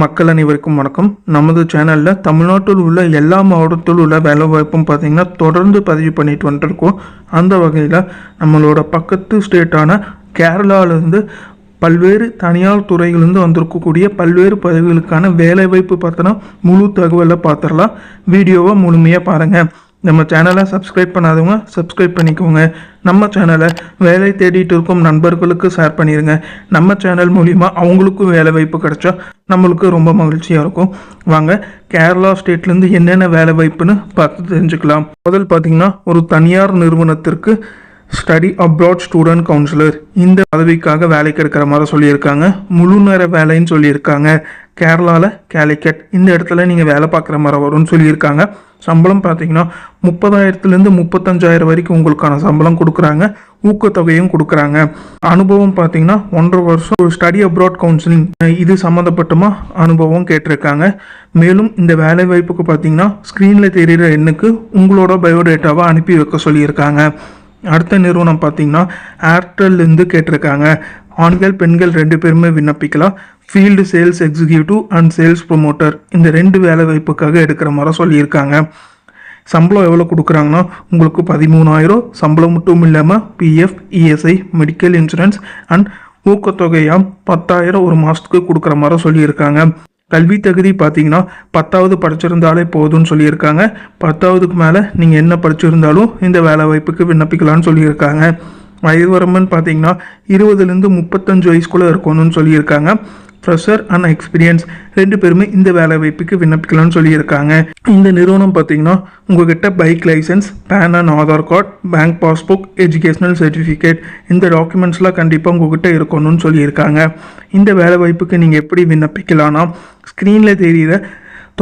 மக்கள் அனைவருக்கும் வணக்கம். நமது சேனலில் தமிழ்நாட்டில் உள்ள எல்லா மாவட்டத்தில் உள்ள வேலை வாய்ப்பும் தொடர்ந்து பதிவு பண்ணிட்டு வந்துருக்கோம். அந்த வகையில் நம்மளோட பக்கத்து ஸ்டேட்டான கேரளாவிலேருந்து பல்வேறு தனியார் துறையிலிருந்து வந்திருக்கக்கூடிய பல்வேறு பதவிகளுக்கான வேலைவாய்ப்பு பார்த்தோன்னா முழு தகவலை பார்த்துடலாம். வீடியோவை முழுமையாக பாருங்கள் நம்ம சேனலை சப்ஸ்கிரைப் பண்ணாதவங்க சப்ஸ்கிரைப் பண்ணிக்கோங்க. நம்ம சேனலை வேலை தேடிட்டு இருக்கும் நண்பர்களுக்கு ஷேர் பண்ணிடுங்க நம்ம சேனல் மூலிமா அவங்களுக்கும் வேலை வாய்ப்பு கிடைச்சா நம்மளுக்கு ரொம்ப மகிழ்ச்சியாக இருக்கும். வாங்க கேரளா ஸ்டேட்லேருந்து என்னென்ன வேலை வாய்ப்புன்னு பார்த்து தெரிஞ்சுக்கலாம். முதல் பார்த்தீங்கன்னா ஒரு தனியார் நிறுவனத்திற்கு ஸ்டடி அப்ராட் ஸ்டூடெண்ட் கவுன்சிலர் இந்த பதவிக்காக வேலைக்கு எடுக்கிற மாதிரி சொல்லியிருக்காங்க. முழு நேர வேலைன்னு சொல்லியிருக்காங்க. கேரளாவில் கேலிக்கட் இந்த இடத்துல நீங்கள் வேலை பார்க்குற மாதிரி வரும்னு சொல்லியிருக்காங்க. சம்பளம் பார்த்தீங்கன்னா முப்பதாயிரத்துலேருந்து முப்பத்தஞ்சாயிரம் வரைக்கும் உங்களுக்கான சம்பளம் கொடுக்குறாங்க. ஊக்கத்தொகையும் கொடுக்குறாங்க. அனுபவம் பார்த்தீங்கன்னா ஒன்றரை வருஷம் ஒரு ஸ்டடி அப்ராட் கவுன்சிலிங் இது சம்மந்தப்பட்டமாக அனுபவம் கேட்டிருக்காங்க. மேலும் இந்த வேலை வாய்ப்புக்கு பார்த்தீங்கன்னா ஸ்க்ரீனில் தெரிகிற எண்ணுக்கு உங்களோட பயோடேட்டாவை அனுப்பி வைக்க சொல்லியிருக்காங்க. அடுத்த நிறுவனம் பார்த்தீங்கன்னா ஏர்டெல்லேருந்து கேட்டிருக்காங்க. ஆண்கள் பெண்கள் ரெண்டு பேருமே விண்ணப்பிக்கலாம். Field sales executive and sales promoter இந்த ரெண்டு வேலை வாய்ப்புக்காக எடுக்கிற மாதிரி சொல்லியிருக்காங்க. சம்பளம் எவ்வளோ கொடுக்குறாங்கன்னா உங்களுக்கு பதிமூணாயிரம். சம்பளம் மட்டும் இல்லாமல் PF ESI medical insurance and ஊக்கத்தொகையாக பத்தாயிரம் ஒரு மாதத்துக்கு கொடுக்குற மாதிரி சொல்லியிருக்காங்க. கல்வி தகுதி பார்த்தீங்கன்னா பத்தாவது படிச்சிருந்தாலே போதும்னு சொல்லியிருக்காங்க. பத்தாவதுக்கு மேலே நீங்கள் என்ன படிச்சிருந்தாலும் இந்த வேலை வாய்ப்புக்கு விண்ணப்பிக்கலாம்னு சொல்லியிருக்காங்க. வயது வரம்புன்னு பார்த்தீங்கன்னா இருபதுலேருந்து முப்பத்தஞ்சு வயசுக்குள்ளே இருக்கணும்னு சொல்லியிருக்காங்க. ஃப்ரெஷர் அண்ட் எக்ஸ்பீரியன்ஸ் ரெண்டு பேருமே இந்த வேலை வாய்ப்புக்கு விண்ணப்பிக்கலாம்னு சொல்லியிருக்காங்க. இந்த நிறுவனம் பார்த்தீங்கன்னா உங்ககிட்ட bike licence PAN and Aadhaar card bank passbook educational certificate இந்த டாக்குமெண்ட்ஸ்லாம் கண்டிப்பாக உங்ககிட்ட இருக்கணும்னு சொல்லியிருக்காங்க. இந்த வேலை வாய்ப்புக்கு நீங்கள் எப்படி விண்ணப்பிக்கலாம்னா ஸ்க்ரீனில் தெரிகிற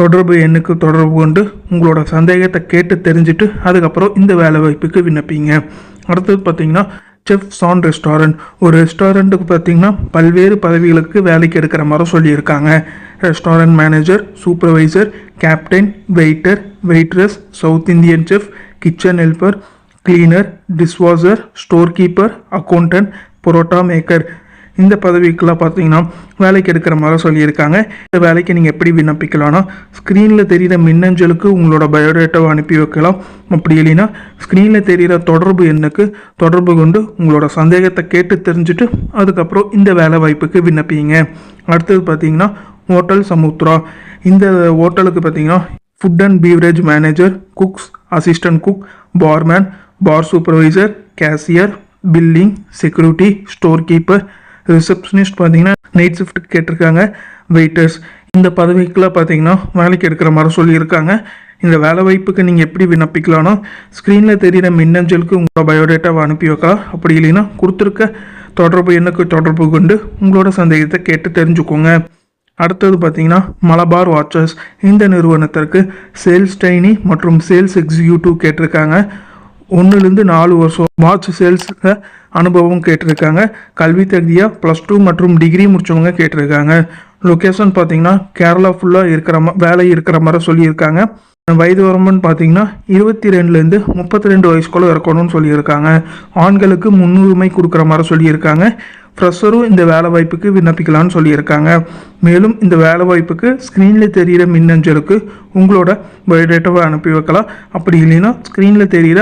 தொடர்பு எண்ணுக்கு தொடர்பு கொண்டு உங்களோட சந்தேகத்தை கேட்டு தெரிஞ்சுட்டு அதுக்கப்புறம் இந்த வேலை வாய்ப்புக்கு விண்ணப்பிங்க. அடுத்தது பார்த்தீங்கன்னா செஃப் சான் ரெஸ்டாரண்ட் ஒரு ரெஸ்டாரண்ட்டுக்கு பார்த்தீங்கன்னா பல்வேறு பதவிகளுக்கு வேலைக்கு எடுக்கிற மாதிரி சொல்லியிருக்காங்க. Restaurant manager supervisor captain waiter waitress South Indian chef kitchen helper cleaner dishwasher store keeper accountant parotta maker இந்த பதவிக்கெல்லாம் பார்த்தீங்கன்னா வேலைக்கு எடுக்கிற மாதிரி சொல்லியிருக்காங்க. இந்த வேலைக்கு நீங்கள் எப்படி விண்ணப்பிக்கலாம்னா ஸ்க்ரீனில் தெரிகிற மின்னஞ்சலுக்கு உங்களோட பயோடேட்டாவை அனுப்பி வைக்கலாம். அப்படி இல்லைன்னா ஸ்க்ரீனில் தெரிகிற தொடர்பு எண்ணுக்கு தொடர்பு கொண்டு உங்களோட சந்தேகத்தை கேட்டு தெரிஞ்சுட்டு அதுக்கப்புறம் இந்த வேலை வாய்ப்புக்கு விண்ணப்பிங்க. அடுத்தது பார்த்தீங்கன்னா ஹோட்டல் சமுத்ரா. இந்த ஹோட்டலுக்கு பார்த்தீங்கன்னா food and beverage manager cooks assistant cook barman bar supervisor cashier billing security store keeper receptionist பார்த்தீங்கன்னா நைட் ஷிஃப்ட் கேட்டிருக்காங்க வெயிட்டர்ஸ் இந்த பதவிக்கெலாம் பார்த்தீங்கன்னா வேலைக்கு எடுக்கிற மாதிரி சொல்லியிருக்காங்க. இந்த வேலை வாய்ப்புக்கு நீங்கள் எப்படி விண்ணப்பிக்கலாம்னா ஸ்க்ரீனில் தெரிகிற மின்னஞ்சலுக்கு உங்களோட பயோடேட்டாவை அனுப்பி வைக்கலாம் அப்படி இல்லைன்னா கொடுத்துருக்க தொடர்பு எண்ணுக்கு தொடர்பு கொண்டு உங்களோட சந்தேகத்தை கேட்டு தெரிஞ்சுக்கோங்க. அடுத்தது பார்த்தீங்கன்னா மலபார் வாட்சர்ஸ் இந்த நிறுவனத்திற்கு சேல்ஸ் ட்ரைனி மற்றும் சேல்ஸ் எக்ஸிக்யூட்டிவ் கேட்டிருக்காங்க. ஒன்றுலேருந்து நாலு வருஷம் வாட்ச் சேல்ஸில் அனுபவம் கேட்டிருக்காங்க. கல்வி தகுதியாக ப்ளஸ் டூ மற்றும் டிகிரி முடிச்சவங்க கேட்டிருக்காங்க. லொக்கேஷன் பார்த்தீங்கன்னா கேரளா ஃபுல்லாக இருக்கிற மா வேலை இருக்கிற மாதிரி சொல்லியிருக்காங்க. வயது வரம்புன்னு பார்த்தீங்கன்னா இருபத்தி ரெண்டுலேருந்து முப்பத்தி ரெண்டு வயசுக்குள்ளே இருக்கணும்னு சொல்லியிருக்காங்க. ஆண்களுக்கு முன்னுரிமை கொடுக்குற மாதிரி சொல்லியிருக்காங்க. ஃப்ரெஷரும் இந்த வேலை வாய்ப்புக்கு விண்ணப்பிக்கலாம்னு சொல்லியிருக்காங்க. மேலும் இந்த வேலை வாய்ப்புக்கு ஸ்க்ரீனில் தெரிகிற மின்னஞ்சலுக்கு உங்களோட பயோடேட்டாவை அனுப்பி வைக்கலாம். அப்படி இல்லைன்னா ஸ்க்ரீனில் தெரிகிற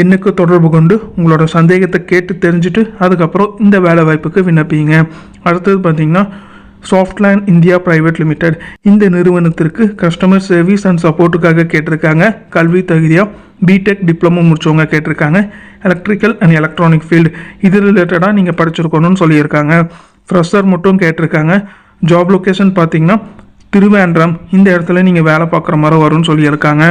எண்ணுக்கு தொடர்பு கொண்டு உங்களோட சந்தேகத்தை கேட்டு தெரிஞ்சுட்டு அதுக்கப்புறம் இந்த வேலை வாய்ப்புக்கு விண்ணப்பிங்க. அடுத்தது பார்த்தீங்கன்னா சாஃப்ட்லேண்ட் இந்தியா பிரைவேட் லிமிடெட் இந்த நிறுவனத்திற்கு கஸ்டமர் சர்வீஸ் அண்ட் சப்போர்ட்டுக்காக கேட்டிருக்காங்க. கல்வி தகுதியாக பிடெக் டிப்ளமோ முடிச்சவங்க கேட்டிருக்காங்க. எலக்ட்ரிக்கல் அண்ட் எலக்ட்ரானிக் ஃபீல்டு இது ரிலேட்டடாக நீங்கள் படிச்சிருக்கணும்னு சொல்லியிருக்காங்க. ஃப்ரெஷர் மட்டும் கேட்டிருக்காங்க. ஜாப் லொக்கேஷன் பார்த்தீங்கன்னா திருவேண்டரம் இந்த இடத்துல நீங்கள் வேலை பார்க்குற மாதிரி வரும்னு சொல்லியிருக்காங்க.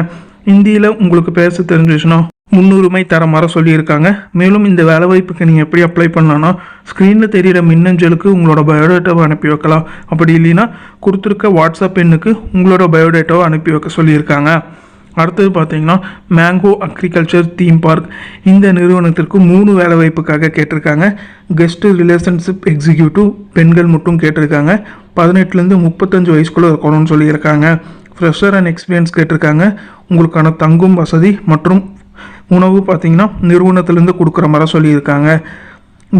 இந்தியில் உங்களுக்கு பேச தெரிஞ்சிச்சுன்னா முன்னுரிமை தர மாதிரி சொல்லியிருக்காங்க. மேலும் இந்த வேலை வாய்ப்புக்கு நீங்கள் எப்படி அப்ளை பண்ணலான்னா ஸ்க்ரீனில் தெரிகிற மின்னஞ்சலுக்கு உங்களோட பயோடேட்டாவை அனுப்பி வைக்கலாம். அப்படி இல்லைன்னா கொடுத்துருக்க வாட்ஸ்அப் எண்ணுக்கு உங்களோட பயோடேட்டாவை அனுப்பி வைக்க சொல்லியிருக்காங்க. அடுத்தது பார்த்தீங்கன்னா மேங்கோ அக்ரிகல்ச்சர் தீம் பார்க் இந்த நிறுவனத்திற்கு மூணு வேலை வாய்ப்புக்காக கேட்டிருக்காங்க. கெஸ்ட் ரிலேஷன்ஷிப் எக்ஸிக்யூட்டிவ் பெண்கள் மட்டும் கேட்டிருக்காங்க. பதினெட்டுலேருந்து முப்பத்தஞ்சு வயசுக்குள்ளே இருக்கணும்னு சொல்லியிருக்காங்க. ஃப்ரெஷர் அண்ட் எக்ஸ்பீரியன்ஸ் கேட்டிருக்காங்க. உங்களுக்கான தங்கும் வசதி மற்றும் உணவு பார்த்தீங்கன்னா நிறுவனத்திலேருந்து கொடுக்குற மாதிரி சொல்லியிருக்காங்க.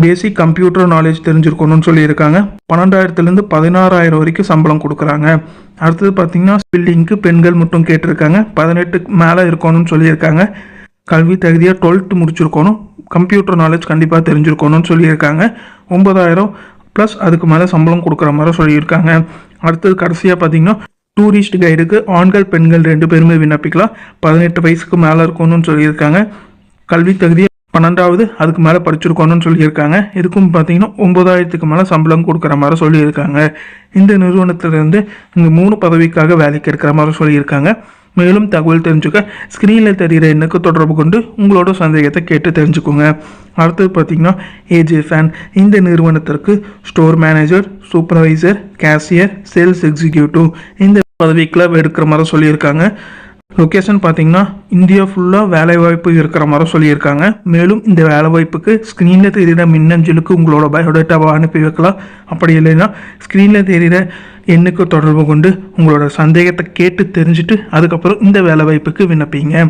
பேசிக் கம்ப்யூட்டர் நாலேஜ் தெரிஞ்சிருக்கணும்னு சொல்லியிருக்காங்க. பன்னெண்டாயிரத்துலேருந்து பதினாறாயிரம் வரைக்கும் சம்பளம் கொடுக்குறாங்க. அடுத்தது பார்த்தீங்கன்னா பில்டிங்க்கு பெண்கள் மட்டும் கேட்டிருக்காங்க. பதினெட்டுக்கு மேலே இருக்கணும்னு சொல்லியிருக்காங்க. கல்வி தகுதியாக டுவெல்த்து முடிச்சிருக்கணும். கம்ப்யூட்டர் நாலேஜ் கண்டிப்பாக தெரிஞ்சிருக்கணும்னு சொல்லியிருக்காங்க. ஒன்பதாயிரம் ப்ளஸ் அதுக்கு மேலே சம்பளம் கொடுக்குற மாதிரி சொல்லியிருக்காங்க. அடுத்தது கடைசியாக பார்த்தீங்கன்னா டூரிஸ்ட் கைடுக்கு ஆண்கள் பெண்கள் ரெண்டு பேருமே விண்ணப்பிக்கலாம். பதினெட்டு வயசுக்கு மேலே இருக்கணும்னு சொல்லியிருக்காங்க. கல்வி தகுதி பன்னெண்டாவது அதுக்கு மேலே படிச்சிருக்கணும்னு சொல்லியிருக்காங்க. இதுக்கும் பார்த்தீங்கன்னா ஒம்பதாயிரத்துக்கு மேலே சம்பளம் கொடுக்குற மாதிரி சொல்லியிருக்காங்க. இந்த நிறுவனத்திலிருந்து இந்த மூணு பதவிக்காக வேலைக்கு எடுக்கிற மாதிரி சொல்லியிருக்காங்க. மேலும் தகவல் தெரிஞ்சுக்க ஸ்க்ரீனில் தெரிகிற எண்ணுக்கு தொடர்பு கொண்டு உங்களோட சந்தேகத்தை கேட்டு தெரிஞ்சுக்கோங்க. அடுத்தது பார்த்தீங்கன்னா ஏஜே ஃபேன் இந்த நிறுவனத்திற்கு store manager supervisor cashier sales executive இந்த பதவிக்குள்ள எடுக்கிற மாதிரி சொல்லியிருக்காங்க. லொக்கேஷன் பார்த்தீங்கன்னா இந்தியா ஃபுல்லாக வேலைவாய்ப்பு இருக்கிற மாதிரி சொல்லியிருக்காங்க. மேலும் இந்த வேலைவாய்ப்புக்கு ஸ்க்ரீனில் தெரிகிற மின்னஞ்சலுக்கு உங்களோட பயோடேட்டாவை அனுப்பி வைக்கலாம். அப்படி இல்லைன்னா ஸ்க்ரீனில் தெரிகிற எண்ணுக்கு தொடர்பு கொண்டு உங்களோட சந்தேகத்தை கேட்டு தெரிஞ்சுட்டு அதுக்கப்புறம் இந்த வேலைவாய்ப்புக்கு விண்ணப்பிங்க.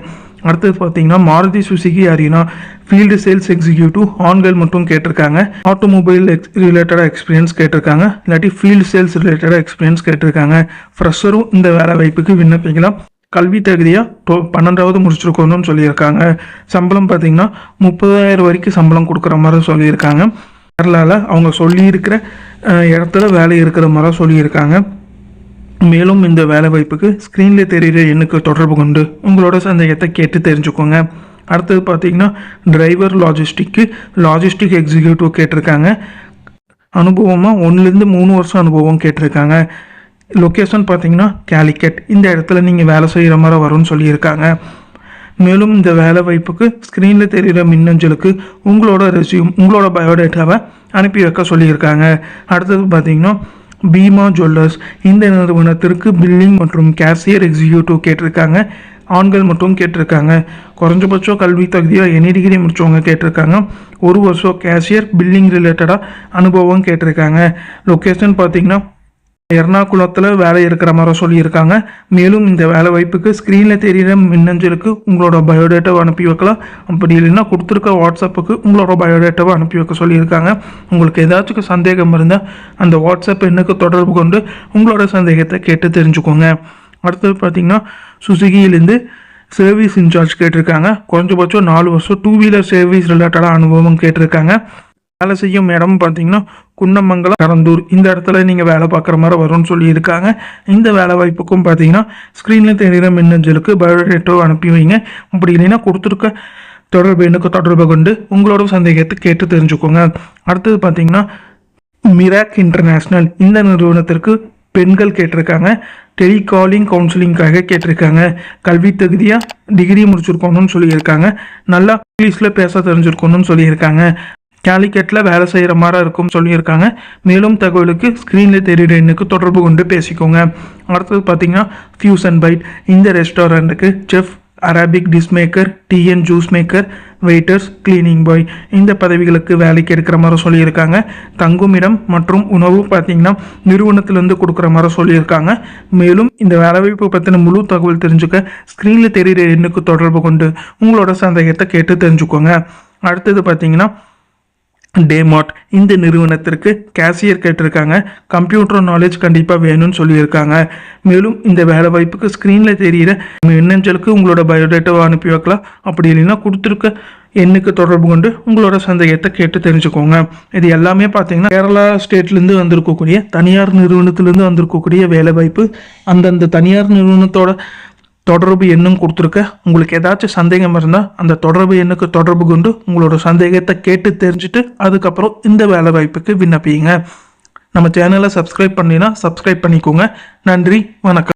அடுத்தது பார்த்தீங்கன்னா Maruti Suzuki Arena field sales executive ஆண்கள் மட்டும் கேட்டிருக்காங்க. ஆட்டோமொபைல் எக்ஸ் ரிலேட்டடாக எக்ஸ்பீரியன்ஸ் கேட்டிருக்காங்க. இல்லாட்டி ஃபீல்டு சேல்ஸ் ரிலேட்டடாக எக்ஸ்பீரியன்ஸ் கேட்டிருக்காங்க. ஃப்ரெஷரும் இந்த வேலை வாய்ப்புக்கு விண்ணப்பிக்கலாம். கல்வி தகுதியாக டோ பன்னெண்டாவது முடிச்சிருக்கணும்னு சொல்லியிருக்காங்க. சம்பளம் பார்த்தீங்கன்னா முப்பதாயிரம் வரைக்கும் சம்பளம் கொடுக்குற மாதிரி சொல்லியிருக்காங்க. கேரளாவில் அவங்க சொல்லியிருக்கிற இடத்துல வேலை இருக்கிற மாதிரி சொல்லியிருக்காங்க. மேலும் இந்த வேலை வாய்ப்புக்கு ஸ்க்ரீனில் தெரிகிற எண்ணுக்கு தொடர்பு கொண்டு உங்களோட சந்தேகத்தை கேட்டு தெரிஞ்சுக்கோங்க. அடுத்தது பார்த்தீங்கன்னா டிரைவர் லாஜிஸ்டிக்கு லாஜிஸ்டிக் எக்ஸிக்யூட்டிவ் கேட்டிருக்காங்க. அனுபவமாக ஒன்றுலேருந்து மூணு வருஷம் அனுபவம் கேட்டிருக்காங்க. லொக்கேஷன் பார்த்தீங்கன்னா கேலிக்கட் இந்த இடத்துல நீங்கள் வேலை செய்கிற மாதிரி வரும்னு சொல்லியிருக்காங்க. மேலும் இந்த வேலை வாய்ப்புக்கு ஸ்க்ரீனில் தெரிகிற மின்னஞ்சலுக்கு உங்களோட ரெசியூம் உங்களோட பயோடேட்டாவை அனுப்பி வைக்க சொல்லியிருக்காங்க. அடுத்தது பார்த்தீங்கன்னா பீமா ஜுவல்லர்ஸ் இந்த நிறுவனத்திற்கு பில்லிங் மற்றும் கேஷியர் எக்ஸிக்யூட்டிவ் கேட்டிருக்காங்க. ஆண்கள் மட்டும் கேட்டிருக்காங்க. குறைஞ்சபட்சம் கல்வி தகுதியாக எனி டிகிரி முடித்தவங்க கேட்டிருக்காங்க. ஒரு வருஷம் கேஷியர் பில்லிங் ரிலேட்டடாக அனுபவம் கேட்டிருக்காங்க. லொக்கேஷன் பார்த்தீங்கன்னா எர்ணாகுளத்தில் வேலை இருக்கிற மாதிரி சொல்லியிருக்காங்க. மேலும் இந்த வேலை வாய்ப்புக்கு ஸ்க்ரீனில் தெரிகிற மின்னஞ்சலுக்கு உங்களோட பயோடேட்டாவை அனுப்பி வைக்கலாம். அப்படி இல்லைன்னா கொடுத்துருக்க வாட்ஸ்அப்புக்கு உங்களோட பயோடேட்டாவை அனுப்பி வைக்க சொல்லியிருக்காங்க. உங்களுக்கு ஏதாச்சும் சந்தேகம் இருந்தால் அந்த வாட்ஸ்அப் எண்ணுக்கு தொடர்பு கொண்டு உங்களோட சந்தேகத்தை கேட்டு தெரிஞ்சுக்கோங்க. அடுத்தது பார்த்தீங்கன்னா சுசுகியிலேருந்து சர்வீஸ் இன்சார்ஜ் கேட்டிருக்காங்க. குறைஞ்சபட்சம் நாலு வருஷம் டூ வீலர் சர்வீஸ் ரிலேட்டடாக அனுபவம் கேட்டிருக்காங்க. வேலை செய்யும் இடம் பார்த்தீங்கன்னா குன்னமங்கலம் கரந்தூர். இந்த இடத்துல நீங்கள் வேலை பார்க்குற மாதிரி வரும்னு சொல்லியிருக்காங்க. இந்த வேலை வாய்ப்புக்கும் பார்த்தீங்கன்னா ஸ்க்ரீனில் தெரிகிற மின்னஞ்சலுக்கு பயோடேட்டோ அனுப்பி வைங்க. அப்படி இல்லைன்னா கொடுத்துருக்க தொடர்பு எண்ணுக்கு தொடர்பு கொண்டு உங்களோட சந்தேகத்தை கேட்டு தெரிஞ்சுக்கோங்க. அடுத்தது பார்த்தீங்கன்னா மிராக் இன்டர்நேஷ்னல். இந்த நிறுவனத்திற்கு பெண்கள் கேட்டிருக்காங்க. டெலிகாலிங் கவுன்சிலிங்காக கேட்டிருக்காங்க. கல்வி தகுதியாக டிகிரி முடிச்சிருக்கணும்னு சொல்லியிருக்காங்க. நல்லா இங்கிலீஷில் பேச தெரிஞ்சிருக்கணும்னு சொல்லியிருக்காங்க. கேலிக்கட்டில் வேலை செய்கிற மாதிரி இருக்கும்னு சொல்லியிருக்காங்க. மேலும் தகவலுக்கு ஸ்க்ரீனில் தெரியுற எண்ணுக்கு தொடர்பு கொண்டு பேசிக்கோங்க. அடுத்தது பார்த்தீங்கன்னா ஃபியூசன் பைட் இந்த ரெஸ்டாரண்ட்டுக்கு chef Arabic dish maker TN juice maker waiters cleaning boy இந்த பதவிகளுக்கு வேலைக்கு எடுக்கிற மாதிரி சொல்லியிருக்காங்க. தங்குமிடம் மற்றும் உணவு பார்த்தீங்கன்னா நிறுவனத்திலேருந்து கொடுக்குற மாதிரி சொல்லியிருக்காங்க. மேலும் இந்த வேலைவாய்ப்பு பற்றின முழு தகவல் தெரிஞ்சுக்க ஸ்க்ரீனில் தெரிகிற எண்ணுக்கு தொடர்பு கொண்டு உங்களோட சந்தேகத்தை கேட்டு தெரிஞ்சுக்கோங்க. அடுத்தது பார்த்தீங்கன்னா டேமார்ட் இந்த நிறுவனத்திற்கு கேஷியர் கேட்டிருக்காங்க. கம்ப்யூட்டர் நாலேஜ் கண்டிப்பாக வேணும்னு சொல்லியிருக்காங்க. மேலும் இந்த வேலை வாய்ப்புக்கு ஸ்க்ரீனில் தெரிகிற மின்னஞ்சலுக்கு உங்களோட பயோடேட்டாவை அனுப்பி வைக்கலாம். அப்படி இல்லைன்னா கொடுத்துருக்க எண்ணுக்கு தொடர்பு கொண்டு உங்களோட சந்தேகத்தை கேட்டு தெரிஞ்சுக்கோங்க. இது எல்லாமே பார்த்தீங்கன்னா கேரளா ஸ்டேட்லேருந்து வந்திருக்கக்கூடிய தனியார் நிறுவனத்திலேருந்து வந்திருக்கக்கூடிய வேலை வாய்ப்பு. அந்தந்த தனியார் நிறுவனத்தோட தொடர்பு எண்ணும் கொடுத்துருக்க. உங்களுக்கு ஏதாச்சும் சந்தேகம் இருந்தால் அந்த தொடர்பு எண்ணுக்கு தொடர்பு கொண்டு உங்களோட சந்தேகத்தை கேட்டு தெரிஞ்சுட்டு அதுக்கப்புறம் இந்த வேலை வாய்ப்புக்கு விண்ணப்பிங்க நம்ம சேனலை சப்ஸ்கிரைப் பண்ணினா சப்ஸ்கிரைப் பண்ணிக்கோங்க. நன்றி வணக்கம்.